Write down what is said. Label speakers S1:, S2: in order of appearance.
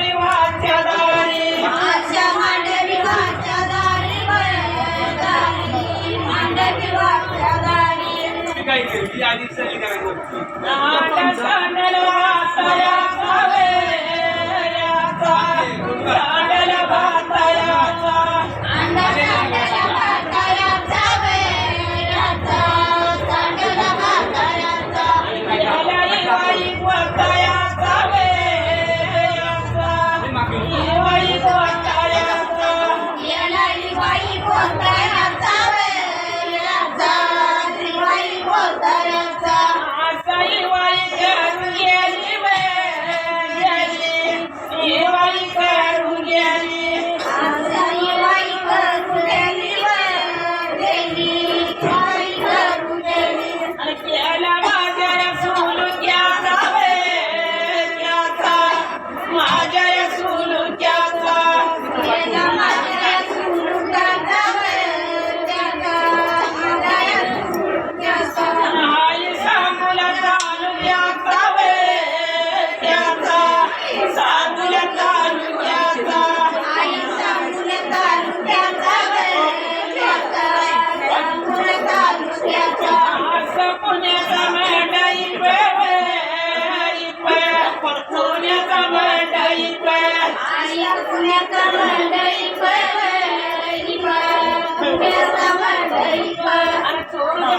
S1: देवाच्या दारी
S2: माझ्या मंडळींच्या दारी बळगाडी आणत देवाच्या
S1: ¡Hola!
S2: पुण्यकर्मा मंडळी पर हरी पर सेवा मंडळी पर
S1: हर जोड